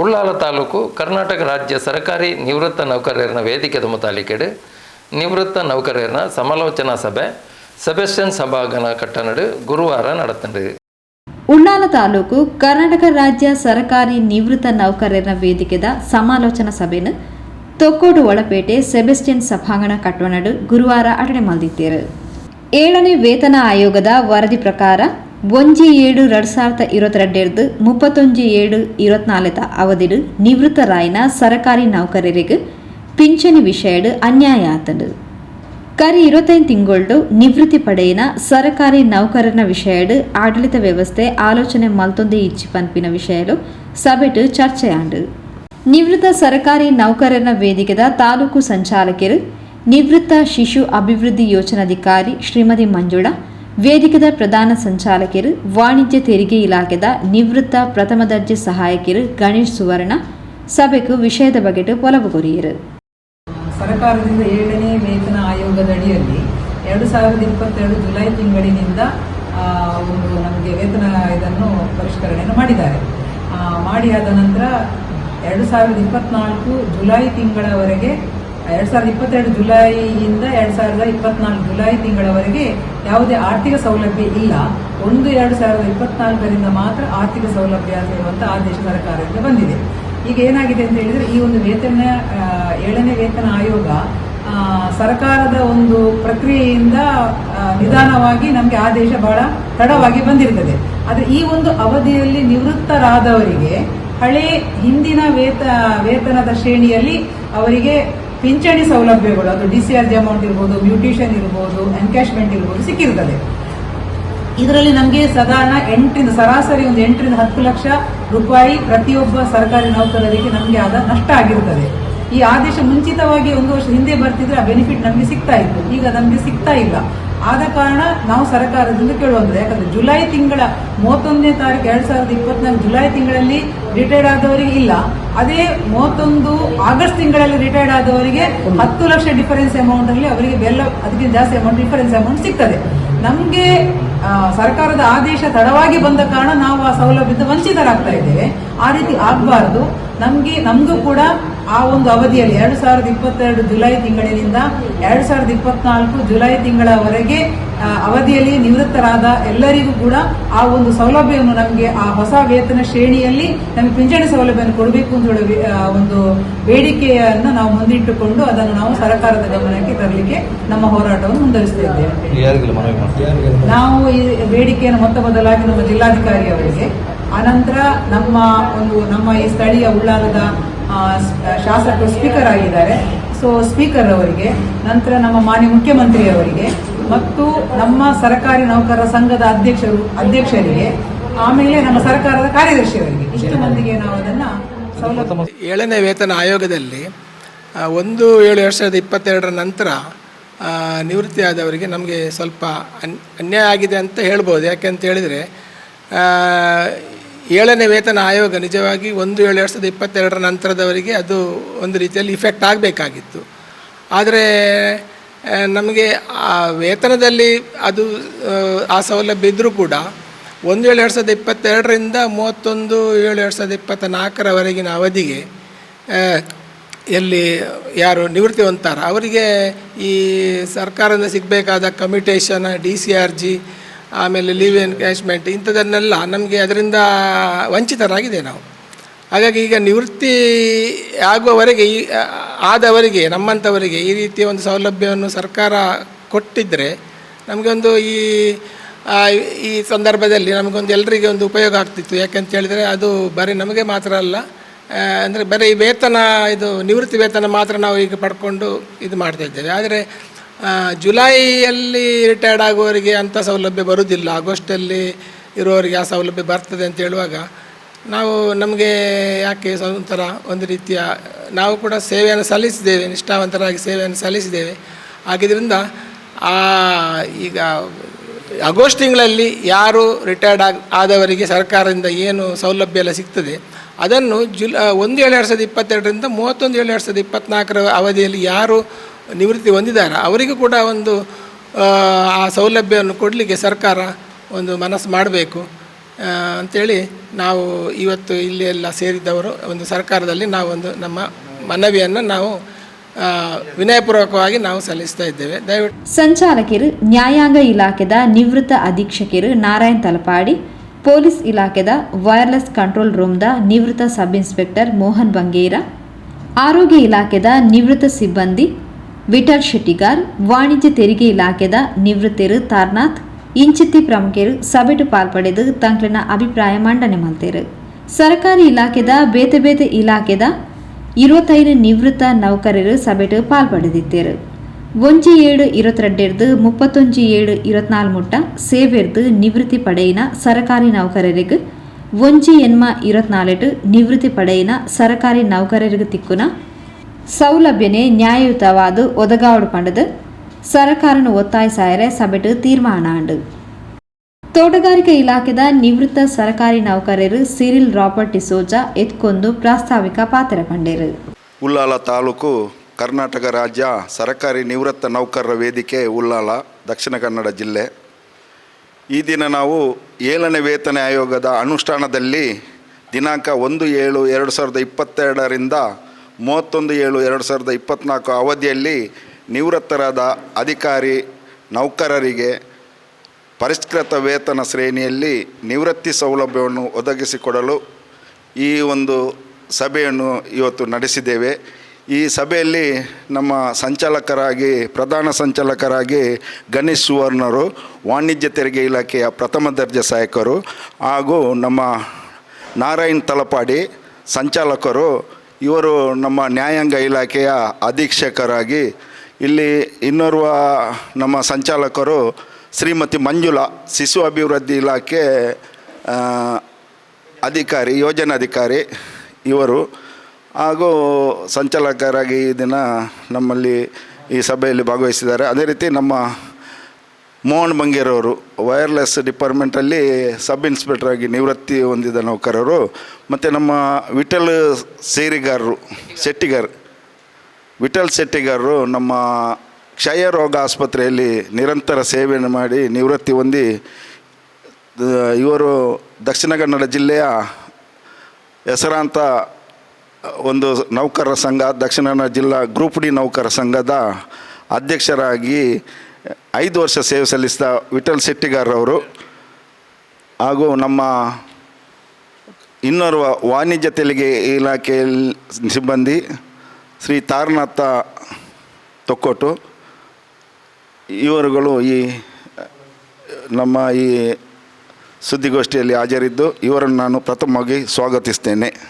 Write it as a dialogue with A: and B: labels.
A: ಉಳ್ಳಾಲ ತಾಲೂಕು ಕರ್ನಾಟಕ ರಾಜ್ಯ ಸರ್ಕಾರಿ ನಿವೃತ್ತ ನೌಕರರ ವೇದಿಕೆದ ಮುತಾಲಿಕೆಡು ನಿವೃತ್ತ ನೌಕರರ ಸಮಾಲೋಚನಾ ಸಭೆ, ಸೆಬೆಸ್ಟಿಯನ್ ಸಭಾಂಗಣ ಕಟ್ಟನಡು ಗುರುವಾರ ನಡೆತಂಡು
B: ಉಳ್ಳಾಲ ತಾಲೂಕು ಕರ್ನಾಟಕ ರಾಜ್ಯ ಸರ್ಕಾರಿ ನಿವೃತ್ತ ನೌಕರರ ವೇದಿಕೆದ ಸಮಾಲೋಚನಾ ಸಭೆಯನ್ನು ತೊಕ್ಕೋಡು ಒಳಪೇಟೆ ಸೆಬೆಸ್ಟಿಯನ್ ಸಭಾಂಗಣ ಕಟ್ಟಣಡು ಗುರುವಾರ ಅಟಣೆ ಮಲ್ದಿದ್ದೇರು ಏಳನೇ ವೇತನ ಆಯೋಗದ ವರದಿ ಪ್ರಕಾರ ಒಂಜಿ ಏಳು ಎರಡು ಸಾವಿರದ ಇರುವತ್ತೆರಡು ಮುಪ್ಪತ್ತೊಂಜಿ ಏಳು ಇರುವತ್ನಾಲ್ಕ ಅವಧಿಡು ನಿವೃತ್ತರಾಯಿನ ಸರಕಾರಿ ನೌಕರರಿಗೆ ಪಿಂಚಣಿ ವಿಷಯಡ್ ಅನ್ಯಾಯ ಆತಂಡು ಕರಿ ಇರುವತ್ತೈದು ತಿಂಗಳು ನಿವೃತ್ತಿ ಪಡೆಯಿನ ಸರಕಾರಿ ನೌಕರನ ವಿಷಯಡ್ ಆಡಳಿತ ವ್ಯವಸ್ಥೆ ಆಲೋಚನೆ ಮಲ್ತೊಂದೆ ಇಚ್ಚಿ ಪನ್ಪಿನ ವಿಷಯಲು ಸಭೆಟು ಚರ್ಚೆಯಾಂಡು ನಿವೃತ್ತ ಸರಕಾರಿ ನೌಕರನ ವೇದಿಕೆದ ತಾಲೂಕು ಸಂಚಾಲಕರು ನಿವೃತ್ತ ಶಿಶು ಅಭಿವೃದ್ಧಿ ಯೋಜನಾಧಿಕಾರಿ ಶ್ರೀಮತಿ ಮಂಜುಳಾ ವೇದಿಕೆದ ಪ್ರಧಾನ ಸಂಚಾಲಕರು ವಾಣಿಜ್ಯ ತೆರಿಗೆ ಇಲಾಖೆದ ನಿವೃತ್ತ ಪ್ರಥಮ ದರ್ಜೆ ಸಹಾಯಕರು ಗಣೇಶ್ ಸುವರ್ಣ, ಸಭೆಗೂ ವಿಷಯದ ಬಗೆಟು ಒಲವುಗೊರಿಯರು
C: ಸರ್ಕಾರದಿಂದ ಏಳನೇ ವೇತನ ಆಯೋಗದ ಅಡಿಯಲ್ಲಿ ಎರಡು ಸಾವಿರದ ಇಪ್ಪತ್ತೆರಡು ಜುಲೈ ತಿಂಗಳಿನಿಂದ ಒಂದು ನಮಗೆ ವೇತನ ಇದನ್ನು ಪರಿಷ್ಕರಣೆಯನ್ನು ಮಾಡಿದ್ದಾರೆ. ಮಾಡಿ ಆದ ನಂತರ ಎರಡು ಸಾವಿರದ ಇಪ್ಪತ್ನಾಲ್ಕು ಜುಲೈ ತಿಂಗಳವರೆಗೆ ಎರಡು ಸಾವಿರದ ಇಪ್ಪತ್ತೆರಡು ಜುಲೈಯಿಂದ ಎರಡು ಸಾವಿರದ ಇಪ್ಪತ್ನಾಲ್ಕು ಜುಲೈ ತಿಂಗಳವರೆಗೆ ಯಾವುದೇ ಆರ್ಥಿಕ ಸೌಲಭ್ಯ ಇಲ್ಲ. ಒಂದು ಎರಡು ಸಾವಿರದ ಇಪ್ಪತ್ನಾಲ್ಕರಿಂದ ಮಾತ್ರ ಆರ್ಥಿಕ ಸೌಲಭ್ಯ ಹೇಳುವಂಥ ಆದೇಶ ಸರ್ಕಾರದಿಂದ ಬಂದಿದೆ. ಈಗ ಏನಾಗಿದೆ ಅಂತ ಹೇಳಿದ್ರೆ ಈ ಒಂದು ವೇತನ ಏಳನೇ ವೇತನ ಆಯೋಗ ಸರ್ಕಾರದ ಒಂದು ಪ್ರಕ್ರಿಯೆಯಿಂದ ನಿಧಾನವಾಗಿ ನಮಗೆ ಆದೇಶ ಬಹಳ ತಡವಾಗಿ ಬಂದಿರ್ತದೆ. ಆದರೆ ಈ ಒಂದು ಅವಧಿಯಲ್ಲಿ ನಿವೃತ್ತರಾದವರಿಗೆ ಹಳೆ ಹಿಂದಿನ ವೇತ, ವೇತನದ ಶ್ರೇಣಿಯಲ್ಲಿ ಅವರಿಗೆ ಪಿಂಚಣಿ ಸೌಲಭ್ಯಗಳು, ಅದು D C R G amount ಇರ್ಬೋದು ಮ್ಯೂಟೇಷನ್ ಇರ್ಬೋದು ಎನ್ಕ್ಯಾಶ್ಮೆಂಟ್ ಇರ್ಬೋದು ಸಿಕ್ಕಿರ್ತದೆ. ಇದರಲ್ಲಿ ನಮಗೆ ಸಾಧಾರಣ ಎಂಟರಿಂದ, ಸರಾಸರಿ ಒಂದು ಎಂಟರಿಂದ ಹತ್ತು ಲಕ್ಷ ರೂಪಾಯಿ ಪ್ರತಿಯೊಬ್ಬ ಸರ್ಕಾರಿ ನೌಕರರಿಗೆ ನಮಗೆ ಆದ ನಷ್ಟ ಆಗಿರುತ್ತದೆ ಈ ಆದೇಶ ಮುಂಚಿತವಾಗಿ ಒಂದು ವರ್ಷ ಹಿಂದೆ ಬರ್ತಿದ್ರೆ ಆ ಬೆನಿಫಿಟ್ ನಮಗೆ ಸಿಗ್ತಾ ಇತ್ತು. ಈಗ ನಮಗೆ ಸಿಗ್ತಾ ಇಲ್ಲ. ಆದ ಕಾರಣ ನಾವು ಸರ್ಕಾರದಿಂದ ಕೇಳುವಂಥದ್ದು ಯಾಕಂದ್ರೆ ಜುಲೈ ತಿಂಗಳ ಮೂವತ್ತೊಂದನೇ ತಾರೀಕು ಎರಡ್ ಸಾವಿರದ ಇಪ್ಪತ್ನಾಲ್ಕು ಜುಲೈ ತಿಂಗಳಲ್ಲಿ ರಿಟೈರ್ಡ್ ಆದವರಿಗೆ ಇಲ್ಲ. ಅದೇ ಮೂವತ್ತೊಂದು ಆಗಸ್ಟ್ ತಿಂಗಳಲ್ಲಿ ರಿಟೈರ್ಡ್ ಆದವರಿಗೆ ಹತ್ತು ಲಕ್ಷ ಡಿಫರೆನ್ಸ್ ಅಮೌಂಟ್ ಅಲ್ಲಿ ಅವರಿಗೆ ಬೆಲ್ಲ ಅದಕ್ಕಿಂತ ಜಾಸ್ತಿ ಅಮೌಂಟ್ ಡಿಫರೆನ್ಸ್ ಅಮೌಂಟ್ ಸಿಗ್ತದೆ. ನಮಗೆ ಸರ್ಕಾರದ ಆದೇಶ ತಡವಾಗಿ ಬಂದ ಕಾರಣ ನಾವು ಆ ಸೌಲಭ್ಯದ ವಂಚಿತರಾಗ್ತಾ ಇದ್ದೇವೆ. ಆ ರೀತಿ ಆಗಬಾರ್ದು. ನಮಗೆ, ನಮಗೂ ಕೂಡ ಆ ಒಂದು ಅವಧಿಯಲ್ಲಿ ಎರಡು ಸಾವಿರದ ಇಪ್ಪತ್ತೆರಡು ಜುಲೈ ತಿಂಗಳಿನಿಂದ ಎರಡು ಸಾವಿರದ ಇಪ್ಪತ್ನಾಲ್ಕು ಜುಲೈ ತಿಂಗಳವರೆಗೆ ಅವಧಿಯಲ್ಲಿ ನಿವೃತ್ತರಾದ ಎಲ್ಲರಿಗೂ ಕೂಡ ಆ ಒಂದು ಸೌಲಭ್ಯವನ್ನು ನಮಗೆ ಆ ಹೊಸ ವೇತನ ಶ್ರೇಣಿಯಲ್ಲಿ ನಮಗೆ ಪಿಂಚಣಿ ಸೌಲಭ್ಯವನ್ನು ಕೊಡಬೇಕು ಅಂತ ಹೇಳಿ ಒಂದು ಬೇಡಿಕೆಯನ್ನು ನಾವು ಮುಂದಿಟ್ಟುಕೊಂಡು ಅದನ್ನು ನಾವು ಸರ್ಕಾರದ ಗಮನಕ್ಕೆ ತರಲಿಕ್ಕೆ ನಮ್ಮ ಹೋರಾಟವನ್ನು ಮುಂದುವರಿಸ್ತಾ ಇದ್ದೇವೆ.
D: ಯಾರಿಗಿಲ್ಲ ಮನವಿ ಮಾಡ್ತೀವಿ
C: ನಾವು ಈ ಬೇಡಿಕೆಯನ್ನು ಮೊತ್ತ ಮೊದಲಾಗಿ ನಮ್ಮ ಜಿಲ್ಲಾಧಿಕಾರಿ ಅವರಿಗೆ ಅನಂತರ ನಮ್ಮ ಒಂದು ನಮ್ಮ ಈ ಸ್ಥಳೀಯ ಉಳ್ಳಾಲದ ಶಾಸಕರು ಸ್ಪೀಕರ್ ಆಗಿದ್ದಾರೆ. ಸೊ ಸ್ಪೀಕರ್ ಅವರಿಗೆ ನಂತರ ನಮ್ಮ ಮಾನ್ಯ ಮುಖ್ಯಮಂತ್ರಿಯವರಿಗೆ ಮತ್ತು ನಮ್ಮ ಸರ್ಕಾರಿ ನೌಕರರ ಸಂಘದ ಅಧ್ಯಕ್ಷರು ಅಧ್ಯಕ್ಷರಿಗೆ ಆಮೇಲೆ ನಮ್ಮ ಸರ್ಕಾರದ ಕಾರ್ಯದರ್ಶಿಯವರಿಗೆ. ಇಷ್ಟು ಮಂದಿಗೆ ನಾವು ಅದನ್ನು
E: ಏಳನೇ ವೇತನ ಆಯೋಗದಲ್ಲಿ ಒಂದು ಏಳು ಎರಡು ಸಾವಿರದ ಇಪ್ಪತ್ತೆರಡರ ನಂತರ ನಿವೃತ್ತಿ ಆದವರಿಗೆ ನಮಗೆ ಸ್ವಲ್ಪ ಅನ್ ಅನ್ಯಾಯ ಆಗಿದೆ ಅಂತ ಹೇಳ್ಬೋದು. ಯಾಕೆಂತ ಹೇಳಿದರೆ ಆ, ಏಳನೇ ವೇತನ ಆಯೋಗ ನಿಜವಾಗಿ ಒಂದು ಏಳು ಎರಡು ಸಾವಿರದ ಇಪ್ಪತ್ತೆರಡರ ನಂತರದವರಿಗೆ ಅದು ಒಂದು ರೀತಿಯಲ್ಲಿ ಇಫೆಕ್ಟ್ ಆಗಬೇಕಾಗಿತ್ತು. ಆದರೆ ನಮಗೆ ಆ ವೇತನದಲ್ಲಿ ಅದು ಆ, ಸೌಲಭ್ಯ ಇದ್ದರೂ ಕೂಡ ಒಂದು ಏಳು ಎರಡು ಸಾವಿರದ ಇಪ್ಪತ್ತೆರಡರಿಂದ ಮೂವತ್ತೊಂದು ಏಳು ಎರಡು ಸಾವಿರದ ಇಪ್ಪತ್ತ ನಾಲ್ಕರವರೆಗಿನ ಅವಧಿಗೆ ಎಲ್ಲಿ ಯಾರು ನಿವೃತ್ತಿ ಹೊಂತಾರೋ ಅವರಿಗೆ ಈ ಸರ್ಕಾರದಿಂದ ಸಿಗಬೇಕಾದ commutation D C R G ಆಮೇಲೆ ಲೀವ್ ಎನ್ಕ್ಯಾಶ್ಮೆಂಟ್ ಇಂಥದನ್ನೆಲ್ಲ ನಮಗೆ ಅದರಿಂದ ವಂಚಿತರಾಗಿದೆ ನಾವು. ಹಾಗಾಗಿ ಈಗ ನಿವೃತ್ತಿ ಆಗುವವರೆಗೆ ಈ ಆದವರಿಗೆ, ನಮ್ಮಂಥವರಿಗೆ ಈ ರೀತಿಯ ಒಂದು ಸೌಲಭ್ಯವನ್ನು ಸರ್ಕಾರ ಕೊಟ್ಟಿದ್ದರೆ ನಮಗೊಂದು ಈ ಈ ಸಂದರ್ಭದಲ್ಲಿ ನಮಗೊಂದು ಎಲ್ಲರಿಗೆ ಒಂದು ಉಪಯೋಗ ಆಗ್ತಿತ್ತು. ಯಾಕಂತ ಹೇಳಿದರೆ ಅದು ಬರೀ ನಮಗೆ ಮಾತ್ರ ಅಲ್ಲ ಅಂದರೆ ಬರೀ ವೇತನ, ಇದು ನಿವೃತ್ತಿ ವೇತನ ಮಾತ್ರ ನಾವು ಈಗ ಪಡ್ಕೊಂಡು ಇದು ಮಾಡ್ತಾ ಇದ್ದೇವೆ. ಆದರೆ ಜುಲೈಯಲ್ಲಿ ರಿಟೈರ್ಡ್ ಆಗುವವರಿಗೆ ಅಂಥ ಸೌಲಭ್ಯ ಬರುವುದಿಲ್ಲ. ಆಗಸ್ಟಲ್ಲಿ ಇರುವವರಿಗೆ ಆ ಸೌಲಭ್ಯ ಬರ್ತದೆ ಅಂತ ಹೇಳುವಾಗ ನಾವು ನಮಗೆ ಯಾಕೆ ಒಂಥರ ಒಂದು ರೀತಿಯ, ನಾವು ಕೂಡ ಸೇವೆಯನ್ನು ಸಲ್ಲಿಸಿದ್ದೇವೆ, ನಿಷ್ಠಾವಂತರಾಗಿ ಸೇವೆಯನ್ನು ಸಲ್ಲಿಸಿದ್ದೇವೆ. ಆಗಿದ್ದರಿಂದ ಆ, ಈಗ ಆಗಸ್ಟ್ ತಿಂಗಳಲ್ಲಿ ಯಾರು ರಿಟೈರ್ಡ್ ಆಗ, ಆದವರಿಗೆ ಸರ್ಕಾರದಿಂದ ಏನು ಸೌಲಭ್ಯ ಎಲ್ಲ ಸಿಗ್ತದೆ, ಅದನ್ನು ಜುಲ, ಒಂದು ಏಳು ಎರಡು ಸಾವಿರದ ಇಪ್ಪತ್ತೆರಡರಿಂದ ಮೂವತ್ತೊಂದು ಏಳು ಎರಡು ಸಾವಿರದ ಇಪ್ಪತ್ತ್ನಾಲ್ಕರ ಅವಧಿಯಲ್ಲಿ ಯಾರು ನಿವೃತ್ತಿ ಹೊಂದಿದ್ದಾರೆ. ಅವರಿಗೂ ಕೂಡ ಒಂದು ಆ, ಸೌಲಭ್ಯವನ್ನು ಕೊಡಲಿಕ್ಕೆ ಸರ್ಕಾರ ಒಂದು ಮನಸ್ಸು ಮಾಡಬೇಕು. ಅಂಥೇಳಿ ನಾವು ಇವತ್ತು ಇಲ್ಲಿ ಎಲ್ಲ ಸೇರಿದ್ದವರು ಒಂದು ಸರ್ಕಾರದಲ್ಲಿ ನಾವೊಂದು ನಮ್ಮ ಮನವಿಯನ್ನು ನಾವು ವಿನಯಪೂರ್ವಕವಾಗಿ ನಾವು ಸಲ್ಲಿಸ್ತಾ ಇದ್ದೇವೆ. ದಯವಿಟ್ಟು
B: ಸಂಚಾಲಕರು ನ್ಯಾಯಾಂಗ ಇಲಾಖೆದ ನಿವೃತ್ತ ಅಧೀಕ್ಷಕರು ನಾರಾಯಣ್ ತಲಪಾಡಿ ಪೊಲೀಸ್ ಇಲಾಖೆದ ವೈರ್ಲೆಸ್ ಕಂಟ್ರೋಲ್ ರೂಮ್ದ ನಿವೃತ್ತ ಸಬ್ ಇನ್ಸ್ಪೆಕ್ಟರ್ ಮೋಹನ್ ಬಂಗೇರ ಆರೋಗ್ಯ ಇಲಾಖೆದ ನಿವೃತ್ತ ಸಿಬ್ಬಂದಿ ವಿಠಲ್ ಶೆಟ್ಟಿಗಾರ್, ವಾಣಿಜ್ಯ ತೆರಿಗೆ ಇಲಾಖೆದ ನಿವೃತ್ತರು ತಾರ್ನಾಥ್, ಇಂಚಿತ್ತಿ ಪ್ರಮುಖರು ಸಭೆಟು ಪಾಲ್ಪಡೆದು ತಂಕ್ಲನ ಅಭಿಪ್ರಾಯ ಮಂಡನೆ ಮಾಡ್ತಾರೆ. ಸರ್ಕಾರಿ ಇಲಾಖೆದ, ಬೇತೆ ಬೇತೆ ಇಲಾಖೆದ ಇರುವತ್ತೈದು ನಿವೃತ್ತ ನೌಕರರು ಸಭೆಟು ಪಾಲ್ಪಡೆದಿದ್ದರು ಒಂಜಿ ಏಳು ಇರತ್ತೆರಡೆರ್ದು ಮುಪ್ಪತ್ತೊಂಜಿ ಏಳು ಇರತ್ನಾಲ್ ಮುಟ್ಟ ಸೇವೆರ್ದು ನಿವೃತ್ತಿ ಪಡೆಯಿನ ಸರ್ಕಾರಿ ನೌಕರರಿಗೆ ಒಂಜಿ ಎನ್ಮ ಇರತ್ನಾಲೆಟು ನಿವೃತ್ತಿ ಪಡೆಯಿನ ಸರ್ಕಾರಿ ನೌಕರರಿಗೆ ತಿಕ್ಕುನ ಸೌಲಭ್ಯನೇ ನ್ಯಾಯಯುತವಾದ ಒದಗಾವಡು ಪಂಡದು. ಸರಕಾರನ ಒತ್ತಾಯಿಸಾಯರೆ ಸಭೆಟು ತೀರ್ಮಾನ ಅಂಡು ತೋಟಗಾರಿಕೆ ಇಲಾಖೆದ ನಿವೃತ್ತ ಸರಕಾರಿ ನೌಕರರು ಸಿರಿಲ್ ರಾಬರ್ಟ್ ಡಿಸೋಜಾ ಎತ್ಕೊಂದು ಪ್ರಾಸ್ತಾವಿಕ ಪಾತ್ರ ಪಂಡೇರು.
D: ಉಲ್ಲಾಲ ತಾಲೂಕು ಕರ್ನಾಟಕ ರಾಜ್ಯ ಸರಕಾರಿ ನಿವೃತ್ತ ನೌಕರರ ವೇದಿಕೆ ಉಲ್ಲಾಲ ದಕ್ಷಿಣ ಕನ್ನಡ ಜಿಲ್ಲೆ. ಈ ದಿನ ನಾವು ಏಳನೇ ವೇತನ ಆಯೋಗದ ಅನುಷ್ಠಾನದಲ್ಲಿ ದಿನಾಂಕ ಒಂದು ಏಳು ಎರಡು ಸಾವಿರದ ಇಪ್ಪತ್ತೆರಡರಿಂದ ಮೂವತ್ತೊಂದು ಏಳು ಎರಡು ಸಾವಿರದ ಇಪ್ಪತ್ತ್ನಾಲ್ಕು ಅವಧಿಯಲ್ಲಿ ನಿವೃತ್ತರಾದ ಅಧಿಕಾರಿ ನೌಕರರಿಗೆ ಪರಿಷ್ಕೃತ ವೇತನ ಶ್ರೇಣಿಯಲ್ಲಿ ನಿವೃತ್ತಿ ಸೌಲಭ್ಯವನ್ನು ಒದಗಿಸಿಕೊಡಲು ಈ ಒಂದು ಸಭೆಯನ್ನು ಇವತ್ತು ನಡೆಸಿದ್ದೇವೆ. ಈ ಸಭೆಯಲ್ಲಿ ನಮ್ಮ ಸಂಚಾಲಕರಾಗಿ, ಪ್ರಧಾನ ಸಂಚಾಲಕರಾಗಿ ಗಣೇಶ್ ಸುವರ್ಣರು, ವಾಣಿಜ್ಯ ತೆರಿಗೆ ಇಲಾಖೆಯ ಪ್ರಥಮ ದರ್ಜೆ ಸಹಾಯಕರು ಹಾಗೂ ನಮ್ಮ ನಾರಾಯಣ್ ತಲಪಾಡಿ ಸಂಚಾಲಕರು ಇವರು ನಮ್ಮ ನ್ಯಾಯಾಂಗ ಇಲಾಖೆಯ ಅಧೀಕ್ಷಕರಾಗಿ ಇಲ್ಲಿ ಇನ್ನೋರ್ವ ನಮ್ಮ ಸಂಚಾಲಕರು ಶ್ರೀಮತಿ ಮಂಜುಳಾ, ಶಿಶು ಅಭಿವೃದ್ಧಿ ಇಲಾಖೆ ಅಧಿಕಾರಿ ಯೋಜನಾಧಿಕಾರಿ ಇವರು. ಹಾಗೂ ಸಂಚಾಲಕರಾಗಿ ಈ ದಿನ ನಮ್ಮಲ್ಲಿ ಈ ಸಭೆಯಲ್ಲಿ ಭಾಗವಹಿಸಿದ್ದಾರೆ. ಅದೇ ರೀತಿ ನಮ್ಮ ಮೋಹನ್ ಬಂಗೇರವರು ವೈರ್ಲೆಸ್ ಡಿಪಾರ್ಟ್ಮೆಂಟಲ್ಲಿ ಸಬ್ ಇನ್ಸ್ಪೆಕ್ಟರ್ ಆಗಿ ನಿವೃತ್ತಿ ಹೊಂದಿದ ನೌಕರರು, ಮತ್ತು ನಮ್ಮ ವಿಠಲ್ ಸೇರಿಗಾರರು, ಶೆಟ್ಟಿಗಾರ್. ವಿಠಲ್ ಶೆಟ್ಟಿಗಾರರು ನಮ್ಮ ಕ್ಷಯ ರೋಗ ಆಸ್ಪತ್ರೆಯಲ್ಲಿ ನಿರಂತರ ಸೇವೆಯನ್ನು ಮಾಡಿ ನಿವೃತ್ತಿ ಹೊಂದಿ ಇವರು ದಕ್ಷಿಣ ಕನ್ನಡ ಜಿಲ್ಲೆಯ ಹೆಸರಾಂತ ಒಂದು ನೌಕರರ ಸಂಘ, ದಕ್ಷಿಣ ಕನ್ನಡ ಜಿಲ್ಲಾ ಗ್ರೂಪ್ ಡಿ ನೌಕರ ಸಂಘದ ಅಧ್ಯಕ್ಷರಾಗಿ ಐದು ವರ್ಷ ಸೇವೆ ಸಲ್ಲಿಸಿದ ವಿಠಲ್ ಶೆಟ್ಟಿಗಾರವರು ಹಾಗೂ ನಮ್ಮ ಇನ್ನೋರ್ವ ವಾಣಿಜ್ಯ ತೆರಿಗೆ ಇಲಾಖೆಯಲ್ಲಿ ಸಿಬ್ಬಂದಿ ಶ್ರೀ ತಾರನಾಥ ತೊಕ್ಕೋಟು, ಇವರುಗಳು ಈ, ನಮ್ಮ ಈ ಸುದ್ದಿಗೋಷ್ಠಿಯಲ್ಲಿ ಹಾಜರಿದ್ದು ಇವರನ್ನು ನಾನು ಪ್ರಥಮವಾಗಿ ಸ್ವಾಗತಿಸ್ತೇನೆ.